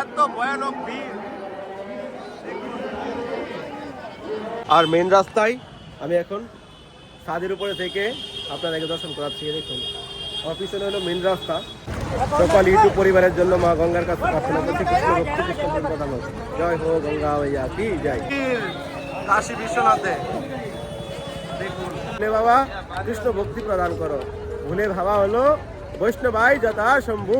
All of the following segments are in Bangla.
এত ভয়ানক ভিড়। আর মেন রাস্তায় আমি এখন ছাদের উপরে থেকে আপনাদেরকে দর্শন করাচ্ছি দেখুন। পিছনে হলো মেন রাস্তা। সকল ইউটিউব পরিবারের জন্য মা গঙ্গার কাছে প্রার্থনা করছি কৃষ্ণ ভক্তি কৃষ্ণ প্রধান জয় হো গঙ্গা হইয়া কি জয়। কাশী বিশ্বনাথে। দেখুন। বাবা কৃষ্ণ ভক্তি প্রদান করো। ভুলে ভাবা হলো বৈষ্ণবাই যথা শম্ভু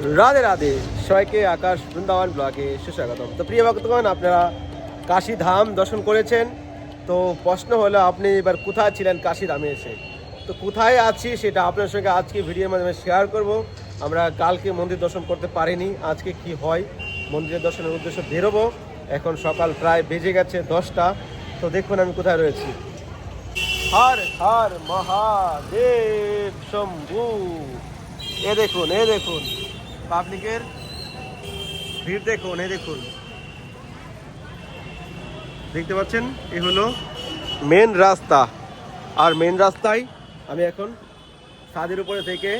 রাধে রাধে, সবাইকে আকাশ বৃন্দাবন ব্লগে সুস্বাগতম। তো প্রিয় ভক্তগণ, আপনারা কাশী ধাম দর্শন করেছেন, তো প্রশ্ন হলো, আপনি এবার কোথায় ছিলেন কাশী ধামে এসে? তো কোথায় আছি সেটা আপনার সঙ্গে আজকে ভিডিওর মাধ্যমে শেয়ার করব। আমরা কালকে মন্দির দর্শন করতে পারিনি, আজকে কি হয়? মন্দিরের দর্শনের উদ্দেশ্যে বেরোবো। এখন সকাল প্রায় বেজে গেছে দশটা। তো দেখুন আমি কোথায় রয়েছি। হর হর মহাদেব শম্ভু। এ দেখুন এ দেখুন। পাবলিকের ভিড় দেখুন এ দেখুন। দেখতে পাচ্ছেন? এ হলো মেন রাস্তা। আর মেন রাস্তায় আমি এখন ছাদের উপরে থেকে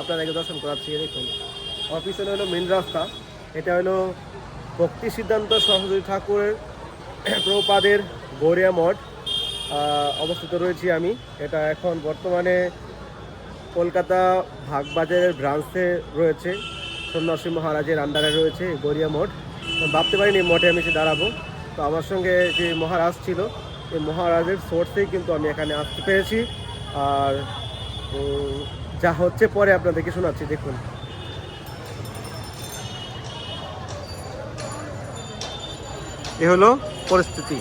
আপনাদেরকে দর্শন করাচ্ছি দেখুন। পিছনে হলো মেন রাস্তা। এটা হলো ভক্তি সিদ্ধান্ত সরস্বতী ঠাকুরের প্রপাদের গৌরিয়া মঠ। অবস্থিত রয়েছি আমি। এটা এখন বর্তমানে কলকাতা ভাগবাজারের ব্রাঞ্চে রয়েছে। সন্ন্যাসী মহারাজের আন্ডারে রয়েছে গড়িয়া মঠ। ভাবতে পারিনি মঠে আমি এসে দাঁড়াবো। তো আমার সঙ্গে যে মহারাজ ছিল, এই মহারাজের সোর্সেই কিন্তু আমি এখানে আসতে পেরেছি। আর যা হচ্ছে পরে আপনাদেরকে শোনাচ্ছি, দেখুন। এ হলো পরিস্থিতি।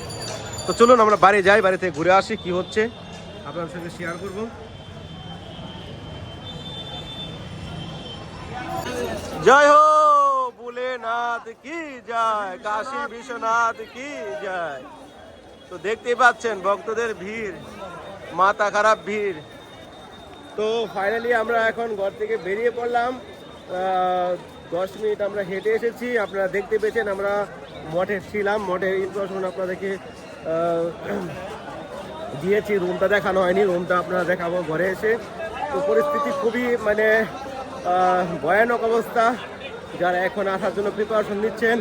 তো চলুন আমরা বাড়ি যাই বাড়িতে ঘুরে আসি, কি হচ্ছে। আপনার সঙ্গে শেয়ার করব। জয় হো, ভোলেনাথ কি জয়? কাশী বিশ্বনাথ কি জয়? তো দেখতেই পাচ্ছেন, ভক্তদের ভিড়, মাথা খারাপ ভিড়। তো ফাইনালি আমরা এখন ঘর থেকে বেরিয়ে পড়লাম। দশ মিনিট আমরা হেঁটে এসেছি। আপনারা দেখতে পেয়েছেন, আমরা মঠে ছিলাম। মঠের ইনফরমেশন আপনাদেরকে দিয়েছি। রুমটা দেখানো হয়নি। রুমটা আপনারা দেখাবো ঘরে এসে। তো পরিস্থিতি খুবই মানে ভয়ানক অবস্থা। যারা এখন আসার জন্য প্রিপারেশন নিচ্ছেন,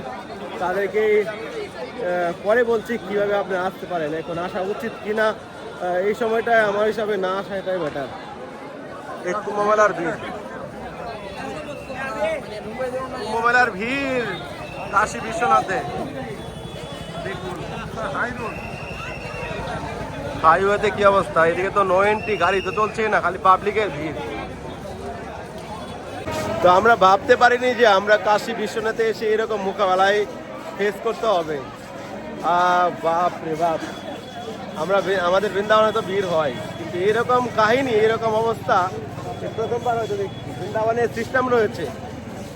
তাদেরকে পরে বলছি কীভাবে আপনি আসতে পারেন। এখন আসা উচিত কিনা এই সময়টায় আমার হিসাবে না আসাটাই বেটার এই কুম্ভমেলার ভিড়। ভিড়, কাশী বিশ্বনাথে। হাইওয়েতে কি অবস্থা? এদিকে তো নো এন্ট্রি গাড়ি তো চলছে না, খালি পাবলিকের ভিড়। তো আমরা ভাবতে পারিনি যে আমরা কাশী বিশ্বনাথে এসে এরকম মোকাবেলায় ফেস করতে হবে। বাপ রে বাপ। আমরা আমাদের বৃন্দাবনে তো ভিড় হয়। কিন্তু এরকম কাহিনী, এরকম অবস্থা প্রথমবার হয়তো দেখছি। বৃন্দাবনের সিস্টেম রয়েছে।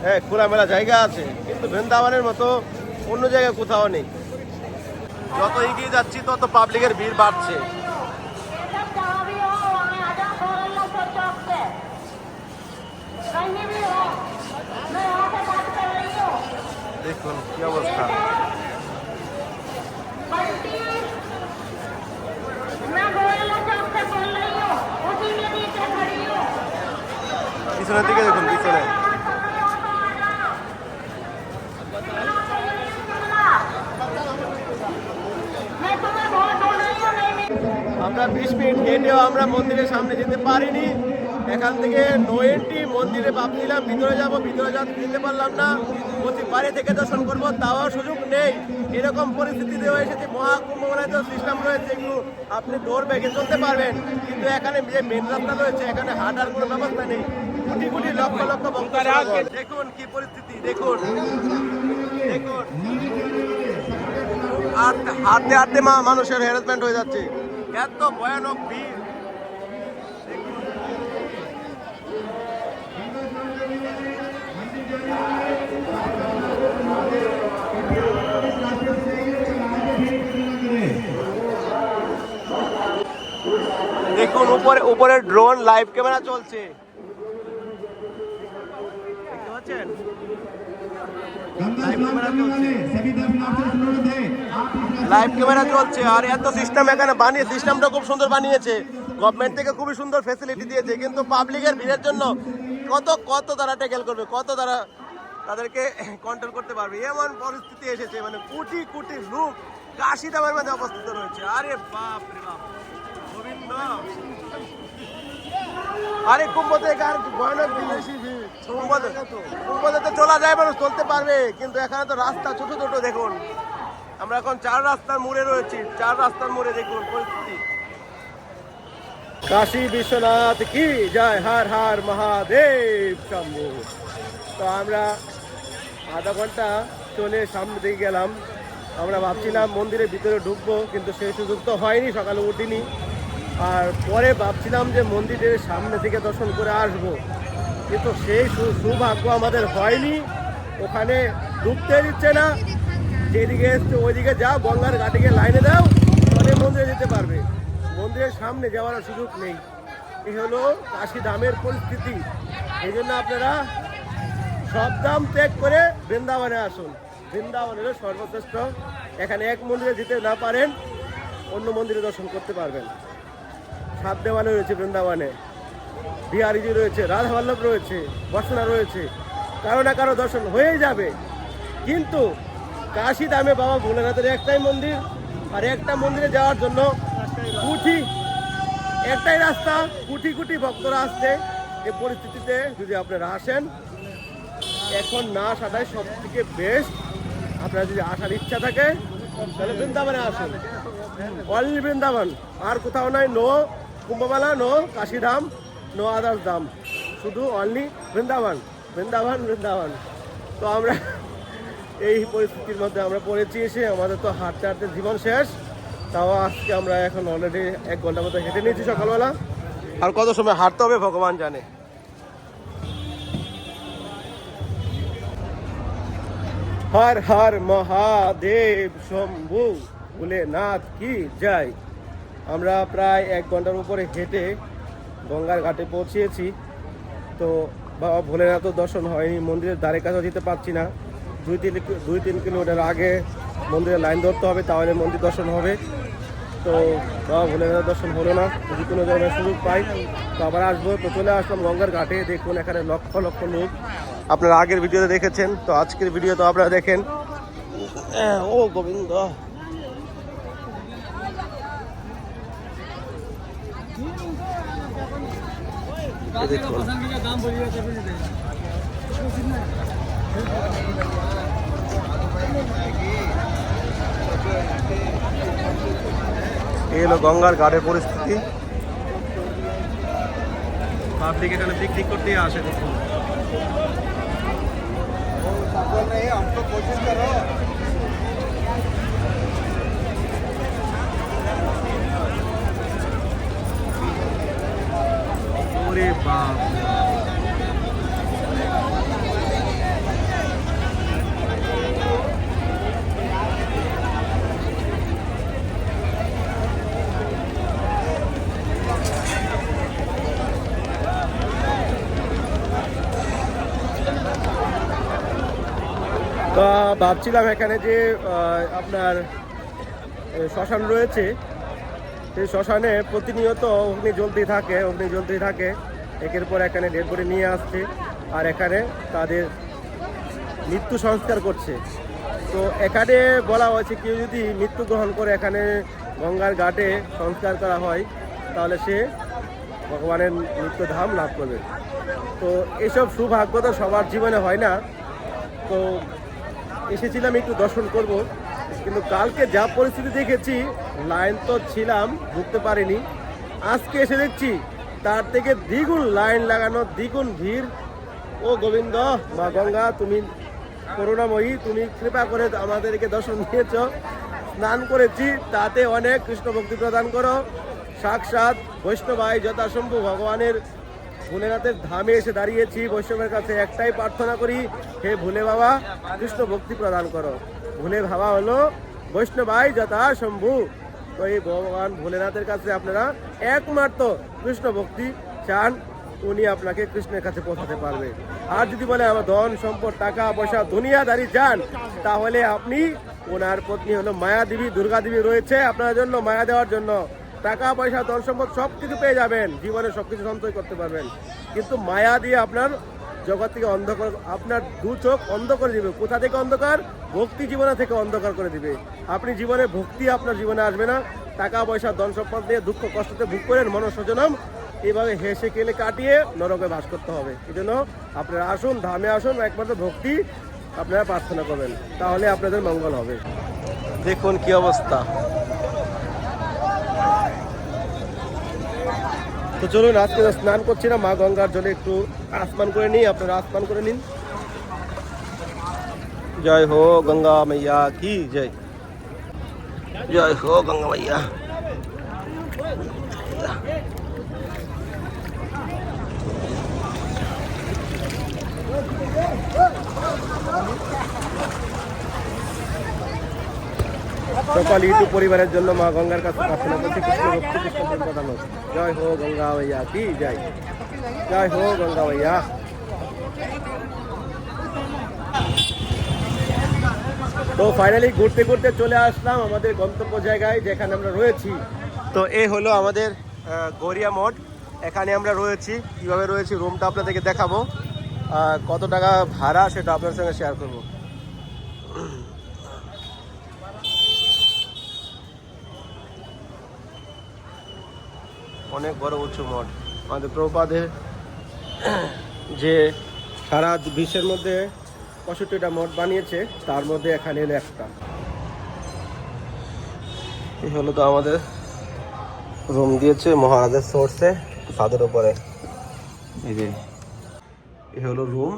হ্যাঁ খোলামেলা জায়গা আছে। কিন্তু বৃন্দাবনের মতো অন্য জায়গায় কোথাও নেই। যত এগিয়ে যাচ্ছি, তত পাবলিকের ভিড় বাড়ছে। দেখুন কি অবস্থা। পিছনের দিকে দেখুন, পিছনে। আমরা বিশ মিনিট হেঁটেও আমরা মন্দিরের সামনে যেতে পারিনি। এখান থেকে নো মন্দিরে ভাবছিলাম ভিতরে যাব, ভিতরে যা যেতে পারলাম না। বলছি বাড়ি থেকে দর্শন করব, তাও সুযোগ নেই। এরকম পরিস্থিতিতে এসেছে মহাকুম্ভ মেলায় তো সিস্টেম রয়েছে, একটু আপনি দৌড় বেগে চলতে পারবেন। কিন্তু এখানে যে মেন রাস্তা রয়েছে, এখানে হাঁটার কোনো ব্যবস্থা নেই। কোটি কোটি লক্ষ লক্ষ ভক্ত দেখুন কি পরিস্থিতি, দেখুন। দেখুন। হাঁটতে হাঁটতে মা, মানুষের হ্যারাসমেন্ট হয়ে যাচ্ছে। এত ভয়ানক ভিড়। উপরে উপরে ড্রোন লাইভ ক্যামেরা চলছে। লাইভ ক্যামেরা চলছে। আর এত সিস্টেম এখানে বানিয়ে সিস্টেমটা খুব সুন্দর বানিয়েছে। গভর্নমেন্ট থেকে খুবই সুন্দর ফেসিলিটি দিয়েছে। কিন্তু পাবলিকের ভিড়ের জন্য কত কত তারা ট্যাকেল করবে? কত তারা তাদেরকে কন্ট্রোল করতে পারবে? এমন পরিস্থিতি এসেছে। মানে কোটি কোটি লোক কাশি দামের মাঝে অবস্থিত রয়েছে। আরে বাপ রে বাপ। গোবিন্দ। আরে কুম্ভতে ভয়ানক কুম্ভতে কুম্ভতে তো চলা যায় মানুষ, চলতে পারবে। কিন্তু এখানে তো রাস্তা ছোট ছোট, দেখুন। আমরা এখন চার রাস্তার মোড়ে রয়েছি। চার রাস্তার মোড়ে দেখুন পরিস্থিতি। কাশী বিশ্বনাথ কি জয়, হার হার, মহাদেব শম্ভু। তো আমরা আধা ঘণ্টা চলে সামনে দিকে গেলাম। আমরা ভাবছিলাম মন্দিরের ভিতরে ঢুকবো, কিন্তু সেই সুযোগ তো হয়নি, সকালে উঠিনি। আর পরে ভাবছিলাম যে মন্দিরের সামনে থেকে দর্শন করে আসব। কিন্তু সেই সৌভাগ্য আমাদের হয়নি। ওখানে ঢুকতে দিচ্ছে না। যেদিকে এসছে ওইদিকে যাও, গঙ্গার ঘাটিকে লাইনে দাও তবে মন্দিরে যেতে পারবে। মন্দিরের সামনে যাওয়ার সুযোগ নেই। এই হলো কাশি দামের পরিস্থিতি। এই জন্য আপনারা সব দাম ত্যাগ করে বৃন্দাবনে আসুন। বৃন্দাবন সর্বশ্রেষ্ঠ। এখানে এক মন্দিরে যেতে না পারেন, অন্য মন্দিরে দর্শন করতে পারবেন। দেওয়ানে রয়েছে বৃন্দাবনে। বিহারিজি রয়েছে, রাধা বল্লভ রয়েছে বর্ষণা রয়েছে। কারও না কারও দর্শন হয়েই যাবে। কিন্তু কাশি দামে বাবা ভোলেনাথের একটাই মন্দির আর একটা মন্দিরে যাওয়ার জন্য কুঠি, একটাই রাস্তা কুটি কুটি ভক্তরা আসছে। এই পরিস্থিতিতে যদি আপনারা আসেন, এখন না আসাটাই সব থেকে বেস্ট আপনার যদি আসার ইচ্ছা থাকে, তাহলে বৃন্দাবনে আসুন। অনলি বৃন্দাবন, আর কোথাও নাই no Kumbh Mela, no Kashidham, no others ধাম। শুধু অনলি বৃন্দাবন বৃন্দাবন বৃন্দাবন। তো আমরা এই পরিস্থিতির মধ্যে আমরা পড়েছি এসে আমাদের তো হাঁটতে হাঁটতে জীবন শেষ। তাও আজকে আমরা এখন অলরেডি এক ঘণ্টা মতো হেঁটে নিয়েছি সকালবেলা। আর কত সময় হাঁটতে হবে ভগবান জানে। হর হর মহাদেব, শম্ভু, ভোলেনাথ কি জয়। আমরা প্রায় এক ঘণ্টার উপরে হেঁটে গঙ্গার ঘাটে পৌঁছিয়েছি। তো বাবা ভোলেনাথও দর্শন হয়নি, মন্দিরের দ্বারে কাছেও যেতে পারছি না। দুই তিন দুই তিন কিলোমিটার আগে মন্দিরে লাইন ধরতে হবে, তাহলে মন্দির দর্শন হবে। তো বাবা ভোলেনাথ দর্শন হলো না, যদি কোনো ধরনের সুযোগ পাই, তো আবার আসব। তো চলে আসলাম গঙ্গার ঘাটে, দেখুন এখানে লক্ষ লক্ষ লোক। আপনারা আগের ভিডিওতে দেখেছেন, তো আজকের ভিডিও তো আপনারা দেখেন। ও গোবিন্দ। এই হলো গঙ্গার ঘাটের পরিস্থিতি। পাবলিক এখানে পিকনিক করতেই আসে দেখুন তো ভাবছিলাম এখানে যে আপনার শ্মশান রয়েছে। সেই শ্মশানে প্রতিনিয়ত অগ্নি জ্বলতেই থাকে অগ্নি জ্বলতেই থাকে। একের পর এখানে ডেড বডি নিয়ে আসছে আর এখানে তাদের মৃত্যু সংস্কার করছে। তো এখানে বলা হয়েছে কেউ যদি মৃত্যু গ্রহণ করে এখানে গঙ্গার ঘাটে সংস্কার করা হয়, তাহলে সে ভগবানের নিত্যধাম লাভ করবে। তো এসব সৌভাগ্য তো সবার জীবনে হয় না। তো এসেছিলাম, একটু দর্শন করব। কিন্তু কালকে যা পরিস্থিতি দেখেছি, লাইন তো ছিলাম, ঢুকতে পারিনি। আজকে এসে দেখছি, তার থেকে দ্বিগুণ লাইন লাগানো, দ্বিগুণ ভিড়। ও গোবিন্দ, মা গঙ্গা, তুমি করুণাময়ী, তুমি কৃপা করে আমাদেরকে দর্শন দিয়েছ। স্নান করেছি, তাতে অনেক কৃষ্ণ ভক্তি প্রদান করো। সাক্ষাৎ বৈষ্ণবাই যথাসম্ভব ভগবানের ভোলেনাথের ধামে এসে দাঁড়িয়েছি। বৈষ্ণবের কাছে একটাই প্রার্থনা করি, হে ভোলে বাবা, কৃষ্ণ ভক্তি প্রদান করো। ভোলে বাবা হলো বৈষ্ণবাই যথা শম্ভু। তো এই ভগবান ভোলেনাথের কাছে আপনারা একমাত্র কৃষ্ণ ভক্তি চান, উনি আপনাকে কৃষ্ণের কাছে পৌঁছাতে পারবে। আর যদি বলে আমার ধন, সম্পদ, টাকা, পয়সা, দুনিয়াদারি চান, তাহলে আপনি ওনার পত্নী হলো মায়া দেবী দুর্গা দেবী রয়েছে আপনার জন্য, মায়া দেওয়ার জন্য। টাকা পয়সা ধন সম্পদ সব কিছু পেয়ে যাবেন। জীবনে সব কিছু সঞ্চয় করতে পারবেন। কিন্তু মায়া দিয়ে আপনার জগৎ থেকে অন্ধকার, আপনার দু চোখ অন্ধ করে দিবে। কোথা থেকে অন্ধকার? ভক্তি জীবনে থেকে অন্ধকার করে দিবে। আপনি জীবনে ভক্তি আপনার জীবনে আসবে না। টাকা পয়সা ধন সম্পদ দিয়ে দুঃখ কষ্টতে ভোগ করেন মনসজনম। এইভাবে হেসে কেলে কাটিয়ে নরকে বাস করতে হবে। এই জন্য আপনারা আসুন, ধামে আসুন, একমাত্র ভক্তি আপনারা প্রার্থনা করবেন। তাহলে আপনাদের মঙ্গল হবে। দেখুন কি অবস্থা। তো চলুন আজকে স্নান করছি না মা গঙ্গার জলে একটু আসমান করে নিই আপনারা আসমান করে নিন জয় হো গঙ্গা মাইয়া কি জয় জয় হো গঙ্গা মাইয়া Oh, সকল ইটু পরিবারের জন্য মা গঙ্গার কাছে প্রার্থনা করছি, কৃষ্ণ ভক্তি, কৃষ্ণ জয় হো গঙ্গা ভাইয়া, কি জয়? জয় হো গঙ্গা ভাইয়া। তো ফাইনালি ঘুরতে ঘুরতে চলে আসলাম আমাদের গন্তব্য জায়গায় যেখানে আমরা রয়েছি। তো এ হলো আমাদের গড়িয়া মঠ। এখানে আমরা রয়েছি। কীভাবে রয়েছি রুমটা আপনাদেরকে দেখাবো। কত টাকা ভাড়া সেটা আপনার সঙ্গে শেয়ার করব। অনেক বড় উঁচু মঠ। আমাদের প্রপাদের যে সারা বিশ্বের মধ্যে পঁয়ষট্টিটা মঠ বানিয়েছে, তার মধ্যে এখানে একটা। এই হলো তো আমাদের রুম দিয়েছে মহারাজের সোর্সে ছাদের উপরে। এই যে এই হলো রুম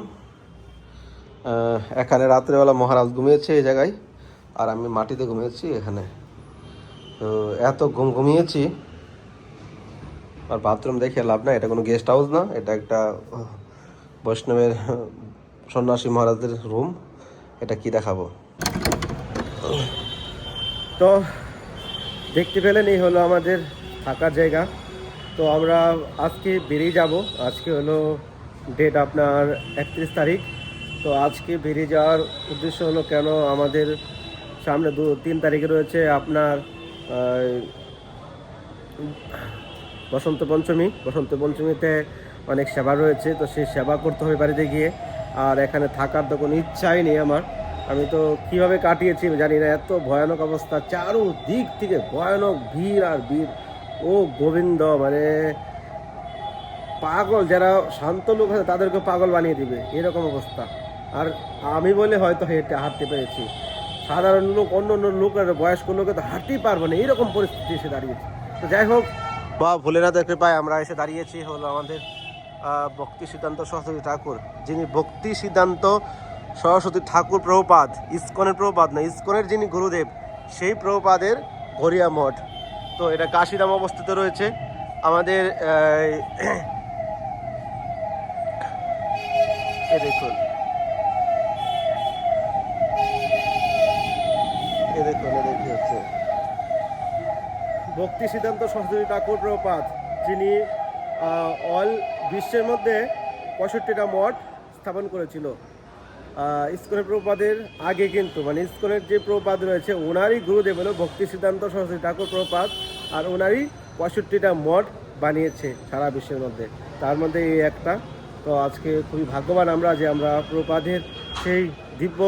এখানে রাত্রেবেলা মহারাজ ঘুমিয়েছে এই জায়গায়, আর আমি মাটিতে ঘুমিয়েছি এখানে। তো এত ঘুম ঘুমিয়েছি আর বাথরুম দেখে লাভ না এটা কোনো গেস্ট হাউস না, এটা একটা বৈষ্ণবের, সন্ন্যাসী মহারাজদের রুম এটা কি দেখাবো? তো দেখতে পেলেন, এই হলো আমাদের থাকার জায়গা। তো আমরা আজকে বেরিয়ে যাব, আজকে হলো ডেট আপনার একত্রিশ তারিখ। তো আজকে বেরিয়ে যাওয়ার উদ্দেশ্য হলো কেন আমাদের সামনে দু, তিন তারিখে রয়েছে আপনার বসন্ত পঞ্চমী। বসন্ত পঞ্চমীতে অনেক সেবা রয়েছে, তো সেই সেবা করতে হবে বাড়িতে গিয়ে। আর এখানে থাকার তো কোনো ইচ্ছাই নেই আমার। আমি তো কীভাবে কাটিয়েছি জানি না, এত ভয়ানক অবস্থা চারু দিক থেকে ভয়ানক ভিড় আর ভিড়। ও গোবিন্দ মানে পাগল, যারা শান্ত লোক আছে তাদেরকে পাগল বানিয়ে দিবে, এরকম অবস্থা। আর আমি বলে হয়তো হেঁটে হাঁটতে পেরেছি। সাধারণ লোক অন্য অন্য লোকের বয়স্ক লোকে তো হাঁটতেই পারবে না, এরকম পরিস্থিতি এসে দাঁড়িয়েছে। তো যাই হোক বা ভোলেনাথের কৃপায় আমরা এসে দাঁড়িয়েছি হলো আমাদের ভক্তি সিদ্ধান্ত সরস্বতী ঠাকুর। যিনি ভক্তি সিদ্ধান্ত সরস্বতী ঠাকুর প্রভুপাদ, ইস্কনের প্রভুপাদ না, ইস্কনের যিনি গুরুদেব, সেই প্রভুপাদের গড়িয়া মঠ তো এটা কাশিরাম অবস্থিত রয়েছে। আমাদের আহ, এ দেখুন এ দেখুন এ দেখি হচ্ছে ভক্তি সিদ্ধান্ত সরস্বতী ঠাকুর প্রপাত যিনি অল বিশ্বের মধ্যে পঁয়ষট্টিটা মঠ স্থাপন করেছিল। ইস্কনের প্রপাদের আগে কিন্তু মানে ইস্কনের যে প্রপাদ রয়েছে, ওনারই গুরুদেব হলো ভক্তি সিদ্ধান্ত সরস্বতী ঠাকুর প্রপাত আর ওনারই পঁয়ষট্টিটা মঠ বানিয়েছে সারা বিশ্বের মধ্যে। তার মধ্যে এই একটা। তো আজকে খুবই ভাগ্যবান আমরা যে আমরা প্রপাদের সেই দিব্য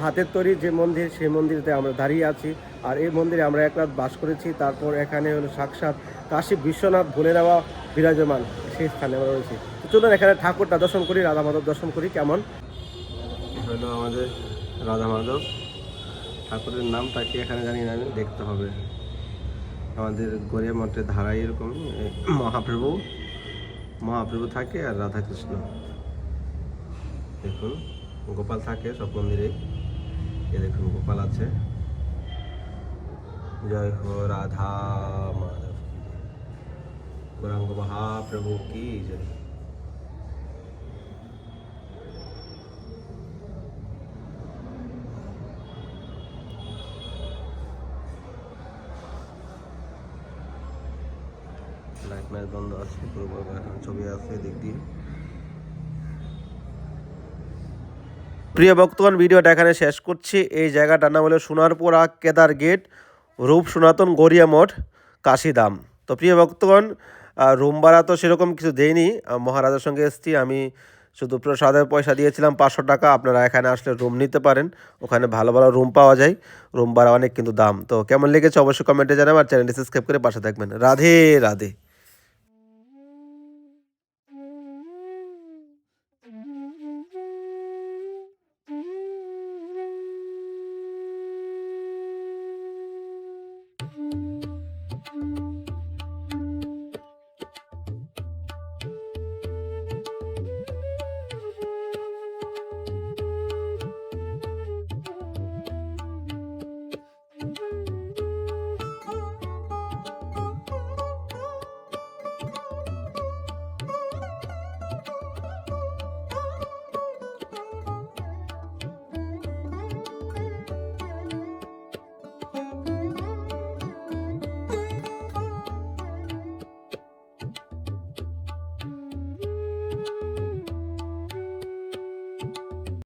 হাতের তৈরি যে মন্দির, সেই মন্দিরতে আমরা দাঁড়িয়ে আছি। আর এই মন্দিরে আমরা এক রাত বাস করেছি। তারপর এখানে হলো সাক্ষাৎ কাশী বিশ্বনাথ ভুলে নেওয়া বিরাজমান। সেই স্থানে আমরা রয়েছি। চলুন এখানে ঠাকুরটা দর্শন করি, রাধা মাধব দর্শন করি, কেমন? হলো আমাদের রাধা মাধব। ঠাকুরের নামটা কি এখানে জানি না দেখতে হবে। আমাদের গড়িয়া মঠের ধারায় এরকম মহাপ্রভু। মহাপ্রভু থাকে আর রাধাকৃষ্ণ। দেখুন। গোপাল থাকে, সব মন্দিরে এ দেখুন, গোপাল আছে। জয় হো রাধা মাধব গৌরাঙ্গ মহাপ্রভু কি জয়। লাইট ম্যাচ বন্ধ আছে, পুরো ছবি আছে দিক দিয়ে। প্রিয় ভক্তগণ, ভিডিওটা এখানে শেষ করছি। এই জায়গাটার নাম হলো সোনারপুরা কেদার গেট, রূপ সনাতন গড়িয়া মঠ, কাশি দাম তো প্রিয় ভক্তগণ রুম ভাড়া তো সেরকম কিছু দেয়নি। মহারাজার সঙ্গে এসেছি, আমি শুধু প্রসাদের পয়সা দিয়েছিলাম, পাঁচশো টাকা, আপনারা এখানে আসলে রুম নিতে পারেন। ওখানে ভালো ভালো রুম পাওয়া যায় রুম ভাড়া অনেক কিন্তু দাম। তো কেমন লেগেছে অবশ্যই কমেন্টে জানাবেন, আর চ্যানেলটি সাবস্ক্রাইব করে পাশে থাকবেন। রাধে রাধে।